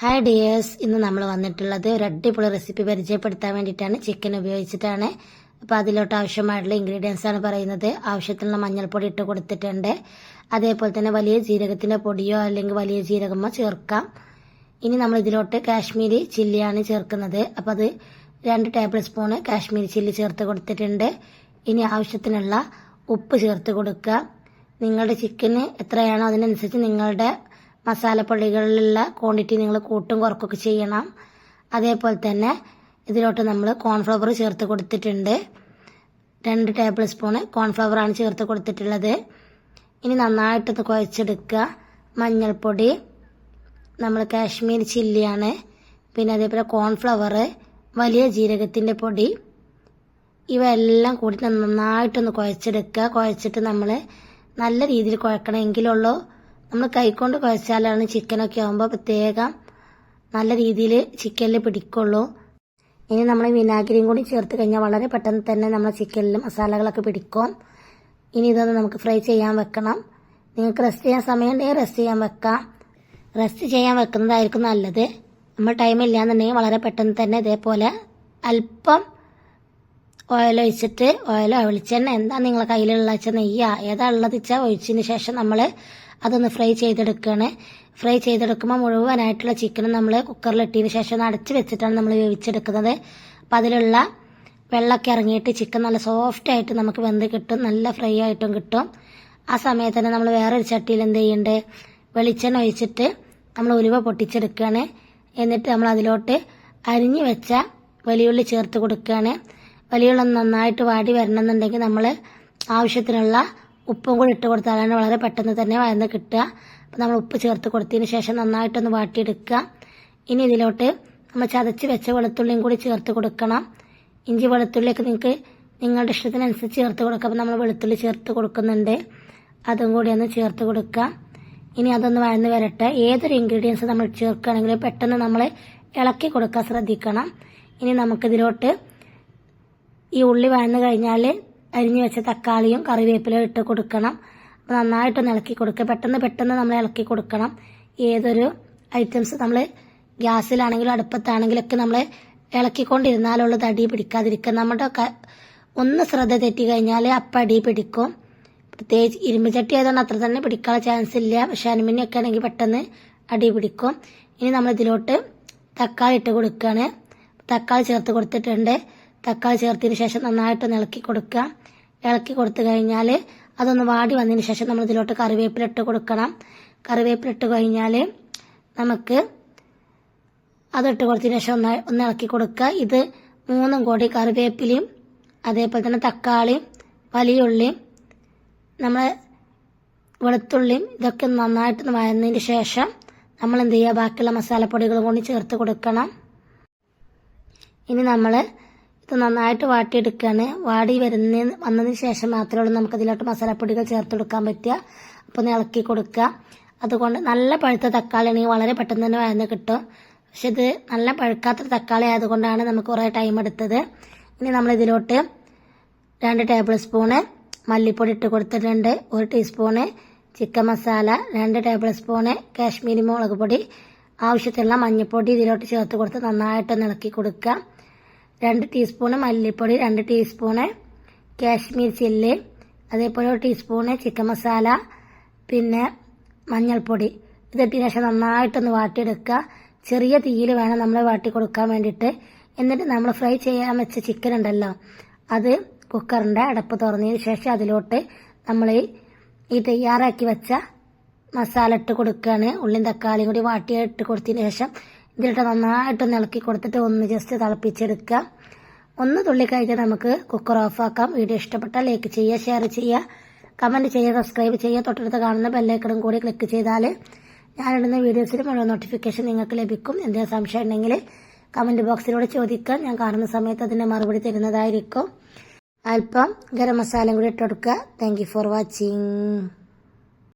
Hi dears ഇന്ന് നമ്മൾ വന്നിട്ടുള്ളത് ഒരു അടിപൊളി റെസിപ്പി പരിചയപ്പെടുത്താൻ വേണ്ടിയിട്ടാണ്. ചിക്കൻ ഉപയോഗിച്ചിട്ടാണ്. അപ്പോൾ അതിലോട്ട് ആവശ്യമായിട്ടുള്ള ഇൻഗ്രീഡിയൻസ് ആണ് പറയുന്നത്. ആവശ്യത്തിനുള്ള മഞ്ഞൾപ്പൊടി ഇട്ട് കൊടുത്തിട്ടുണ്ട്. അതേപോലെ തന്നെ വലിയ ജീരകത്തിന്റെ പൊടിയോ അല്ലെങ്കിൽ വലിയ ജീരകമോ ചേർക്കാം. ഇനി നമ്മൾ ഇതിലോട്ട് കാശ്മീരി ചില്ലിയാണ് ചേർക്കുന്നത്. അപ്പോൾ അത് രണ്ട് ടേബിൾ സ്പൂണ് കാശ്മീരി ചില്ലി ചേർത്ത് കൊടുത്തിട്ടുണ്ട്. ഇനി ആവശ്യത്തിനുള്ള ഉപ്പ് ചേർത്ത് കൊടുക്കുക. നിങ്ങളുടെ ചിക്കന് എത്രയാണോ അതിനനുസരിച്ച് നിങ്ങളുടെ മസാലപ്പൊടികളിലുള്ള ക്വാണ്ടിറ്റി നിങ്ങൾ കൂട്ടും കുറക്കൊക്കെ ചെയ്യണം. അതേപോലെ തന്നെ ഇതിലോട്ട് നമ്മൾ കോൺഫ്ലവർ ചേർത്ത് കൊടുത്തിട്ടുണ്ട്. രണ്ട് ടേബിൾ സ്പൂണ് കോൺഫ്ലവറാണ് ചേർത്ത് കൊടുത്തിട്ടുള്ളത്. ഇനി നന്നായിട്ടൊന്ന് കുഴച്ചെടുക്കുക. മഞ്ഞൾപ്പൊടി നമ്മൾ കാശ്മീർ ചില്ലിയാണ്. പിന്നെ അതേപോലെ കോൺഫ്ലവർ വലിയ ജീരകത്തിന്റെ പൊടി. ഇവയെല്ലാം കൂടി നന്നായിട്ടൊന്ന് കുഴച്ചെടുക്കുക. കുഴച്ചിട്ട് നമ്മൾ നല്ല രീതിയിൽ കുഴക്കണം എങ്കിലുള്ളൂ നമ്മൾ കൈകൊണ്ട് കുഴച്ചാലാണ് ചിക്കനൊക്കെ ആകുമ്പോൾ പ്രത്യേകം നല്ല രീതിയിൽ ചിക്കനിൽ പിടിക്കുള്ളൂ. ഇനി നമ്മൾ വിനാഗിരിയും കൂടി ചേർത്ത് കഴിഞ്ഞാൽ വളരെ പെട്ടെന്ന് തന്നെ നമ്മൾ ചിക്കനിൽ മസാലകളൊക്കെ പിടിക്കും. ഇനി ഇതൊന്ന് നമുക്ക് ഫ്രൈ ചെയ്യാൻ വെക്കണം. നിങ്ങൾക്ക് റെസ്റ്റ് ചെയ്യാൻ സമയമുണ്ടെങ്കിൽ റെസ്റ്റ് ചെയ്യാൻ വെക്കാം. റെസ്റ്റ് ചെയ്യാൻ വെക്കുന്നതായിരിക്കും നല്ലത്. നമ്മൾ ടൈം ഇല്ലാന്നുണ്ടെങ്കിൽ വളരെ പെട്ടെന്ന് തന്നെ ഇതേപോലെ അല്പം ഓയിൽ ഒഴിച്ചിട്ട് ഓയിലോ വെളിച്ചെണ്ണ എന്താ നിങ്ങളെ കയ്യിലുള്ള വെച്ചാൽ നെയ്യാ ഏതാ ഉള്ളത് വെച്ചാൽ ഒഴിച്ചതിന് ശേഷം നമ്മൾ അതൊന്ന് ഫ്രൈ ചെയ്തെടുക്കുകയാണ് ഫ്രൈ ചെയ്തെടുക്കുമ്പോൾ മുഴുവനായിട്ടുള്ള ചിക്കനും നമ്മൾ കുക്കറിലിട്ടതിന് ശേഷം അടച്ച് വെച്ചിട്ടാണ് നമ്മൾ വേവിച്ചെടുക്കുന്നത്. അപ്പം അതിലുള്ള വെള്ളമൊക്കെ ഇറങ്ങിയിട്ട് ചിക്കൻ നല്ല സോഫ്റ്റ് ആയിട്ട് നമുക്ക് വെന്ത് കിട്ടും. നല്ല ഫ്രൈ ആയിട്ടും കിട്ടും. ആ സമയത്ത് തന്നെ നമ്മൾ വേറൊരു ചട്ടിയിൽ എന്ത് ചെയ്യേണ്ടത് വെളിച്ചെണ്ണ ഒഴിച്ചിട്ട് നമ്മൾ ഉലുവ പൊട്ടിച്ചെടുക്കുകയാണ് എന്നിട്ട് നമ്മൾ അതിലോട്ട് അരിഞ്ഞു വെച്ച വലിയുള്ളി ചേർത്ത് കൊടുക്കുകയാണ് വലിയുള്ളി നന്നായിട്ട് വാടി വരണമെന്നുണ്ടെങ്കിൽ നമ്മൾ ആവശ്യത്തിനുള്ള ഉപ്പും കൂടി ഇട്ട് കൊടുത്താലാണ് വളരെ പെട്ടെന്ന് തന്നെ വയന്ന് കിട്ടുക. അപ്പം നമ്മൾ ഉപ്പ് ചേർത്ത് കൊടുത്തതിന് ശേഷം നന്നായിട്ടൊന്ന് വാട്ടിയെടുക്കുക. ഇനി ഇതിലോട്ട് നമ്മൾ ചതച്ച് വെച്ച വെളുത്തുള്ളിയും കൂടി ചേർത്ത് കൊടുക്കണം. ഇഞ്ചി വെളുത്തുള്ളിയൊക്കെ നിങ്ങൾക്ക് നിങ്ങളുടെ ഇഷ്ടത്തിനനുസരിച്ച് ചേർത്ത് കൊടുക്കുക അപ്പം നമ്മൾ വെളുത്തുള്ളി ചേർത്ത് കൊടുക്കുന്നുണ്ട്. അതും കൂടി ഒന്ന് ചേർത്ത് കൊടുക്കുക. ഇനി അതൊന്ന് വഴന്ന് വരട്ടെ. ഏതൊരു ഇൻഗ്രീഡിയൻസ് നമ്മൾ ചേർക്കുകയാണെങ്കിലും പെട്ടെന്ന് നമ്മൾ ഇളക്കി കൊടുക്കാൻ ശ്രദ്ധിക്കണം. ഇനി നമുക്കിതിലോട്ട് ഈ ഉള്ളി വഴന്ന് കഴിഞ്ഞാൽ അരിഞ്ഞു വെച്ച തക്കാളിയും കറിവേപ്പിലയും ഇട്ട് കൊടുക്കണം. നന്നായിട്ട് നന്നായിട്ടൊന്ന് ഇളക്കി കൊടുക്കുക. പെട്ടെന്ന് പെട്ടെന്ന് നമ്മൾ ഇളക്കി കൊടുക്കണം. ഏതൊരു ഐറ്റംസ് നമ്മൾ ഗ്യാസിലാണെങ്കിലും അടുപ്പത്താണെങ്കിലും ഒക്കെ നമ്മൾ ഇളക്കിക്കൊണ്ടിരുന്നാലുള്ളത് അടി പിടിക്കാതിരിക്കുക. നമ്മുടെ ഒന്ന് ശ്രദ്ധ തെറ്റി കഴിഞ്ഞാൽ അപ്പം അടി പിടിക്കും. പ്രത്യേകിച്ച് ഇരുമ്പ് ചട്ടി ആയതുകൊണ്ട് അത്ര തന്നെ പിടിക്കാനുള്ള ചാൻസ് ഇല്ല. പക്ഷെ അലുമിനിയൊക്കെ ആണെങ്കിൽ പെട്ടെന്ന് അടി പിടിക്കും. ഇനി നമ്മൾ ഇതിലോട്ട് തക്കാളി ഇട്ട് കൊടുക്കുകയാണ്. തക്കാളി ചേർത്ത് കൊടുത്തിട്ടുണ്ട്. തക്കാളി ചേർത്തതിന് ശേഷം നന്നായിട്ട് ഇളക്കി കൊടുക്കുക. ഇളക്കി കൊടുത്തു കഴിഞ്ഞാൽ അതൊന്ന് വാടി വന്നതിന് ശേഷം നമ്മൾ ഇതിലോട്ട് കറിവേപ്പില ഇട്ട് കൊടുക്കണം. കറിവേപ്പില ഇട്ട് കഴിഞ്ഞാൽ നമുക്ക് അതിട്ട് കൊടുത്തതിന് ശേഷം ഒന്ന് ഒന്ന് ഇളക്കി കൊടുക്കുക. ഇത് മൂന്നും കൂടി കറിവേപ്പിലയും അതേപോലെ തന്നെ തക്കാളിയും വലിയുള്ളിയും നമ്മൾ വെളുത്തുള്ളിയും ഇതൊക്കെ നന്നായിട്ട് വഴന്നതിന് ശേഷം നമ്മൾ എന്ത് ചെയ്യുക? ബാക്കിയുള്ള മസാലപ്പൊടികളും കൂടി ചേർത്ത് കൊടുക്കണം. ഇനി നമ്മൾ ഇത് നന്നായിട്ട് വാട്ടിയെടുക്കുകയാണ് വാടി വരുന്ന വന്നതിന് ശേഷം മാത്രമേ ഉള്ളൂ നമുക്ക് അതിലോട്ട് മസാലപ്പൊടികൾ ചേർത്ത് കൊടുക്കാൻ പറ്റുക. അപ്പോൾ ഒന്ന് ഇളക്കി കൊടുക്കുക. അതുകൊണ്ട് നല്ല പഴുത്ത തക്കാളി ആണെങ്കിൽ വളരെ പെട്ടെന്ന് തന്നെ വഴന്ന് കിട്ടും. പക്ഷെ ഇത് നല്ല പഴുക്കാത്ത തക്കാളി ആയതുകൊണ്ടാണ് നമുക്ക് കുറേ ടൈം എടുത്തത്. ഇനി നമ്മൾ ഇതിലോട്ട് രണ്ട് ടേബിൾ സ്പൂണ് മല്ലിപ്പൊടി ഇട്ട് കൊടുത്തിട്ടുണ്ട്. ഒരു ടീസ്പൂണ് ചിക്കൻ മസാല രണ്ട് ടേബിൾ സ്പൂണ് കാശ്മീരി മുളക് പൊടി. ആവശ്യത്തിനുള്ള മഞ്ഞൾപ്പൊടി ഇതിലോട്ട് ചേർത്ത് കൊടുത്ത് നന്നായിട്ടൊന്ന് ഇളക്കി കൊടുക്കുക. രണ്ട് ടീസ്പൂണ് മല്ലിപ്പൊടി രണ്ട് ടീസ്പൂണ് കാശ്മീർ ചില്ലി അതേപോലെ ഒരു ടീസ്പൂണ് ചിക്കൻ മസാല പിന്നെ മഞ്ഞൾപ്പൊടി. ഇതിട്ടതിന് ശേഷം നന്നായിട്ടൊന്ന് വാട്ടിയെടുക്കുക. ചെറിയ തീയിൽ വേണം നമ്മൾ വാട്ടി കൊടുക്കാൻ വേണ്ടിയിട്ട്. എന്നിട്ട് നമ്മൾ ഫ്രൈ ചെയ്യാൻ വെച്ച ചിക്കൻ ഉണ്ടല്ലോ അത് കുക്കറിന്റെ അടപ്പ് തുറന്നതിന് ശേഷം അതിലോട്ട് നമ്മൾ ഈ തയ്യാറാക്കി വെച്ച മസാല ഇട്ട് കൊടുക്കുകയാണ്. ഉള്ളിയും തക്കാളിയും കൂടി വാട്ടിയിട്ട് കൊടുത്തതിന് ശേഷം ഇതിലിട്ട് നന്നായിട്ട് ഇളക്കി കൊടുത്തിട്ട് ഒന്ന് ജസ്റ്റ് തിളപ്പിച്ചെടുക്കുക. ഒന്ന് തുള്ളി കഴിഞ്ഞാൽ നമുക്ക് കുക്കർ ഓഫാക്കാം വീഡിയോ ഇഷ്ടപ്പെട്ടാൽ ലൈക്ക് ചെയ്യുക ഷെയർ ചെയ്യുക. കമന്റ് ചെയ്യുക സബ്സ്ക്രൈബ് ചെയ്യുക. തൊട്ടടുത്ത് കാണുന്ന ബെല്ലൈക്കണും കൂടി ക്ലിക്ക് ചെയ്താൽ ഞാനിടുന്ന വീഡിയോസിന് മുഴുവൻ നോട്ടിഫിക്കേഷൻ നിങ്ങൾക്ക് ലഭിക്കും. എന്തെങ്കിലും സംശയം ഉണ്ടെങ്കിൽ കമന്റ് ബോക്സിലൂടെ ചോദിക്കുക. ഞാൻ കാണുന്ന സമയത്ത് അതിന്റെ മറുപടി തരുന്നതായിരിക്കും. അല്പം ഗരം മസാലയും കൂടി ഇട്ടെടുക്കുക താങ്ക് ഫോർ വാച്ചിങ്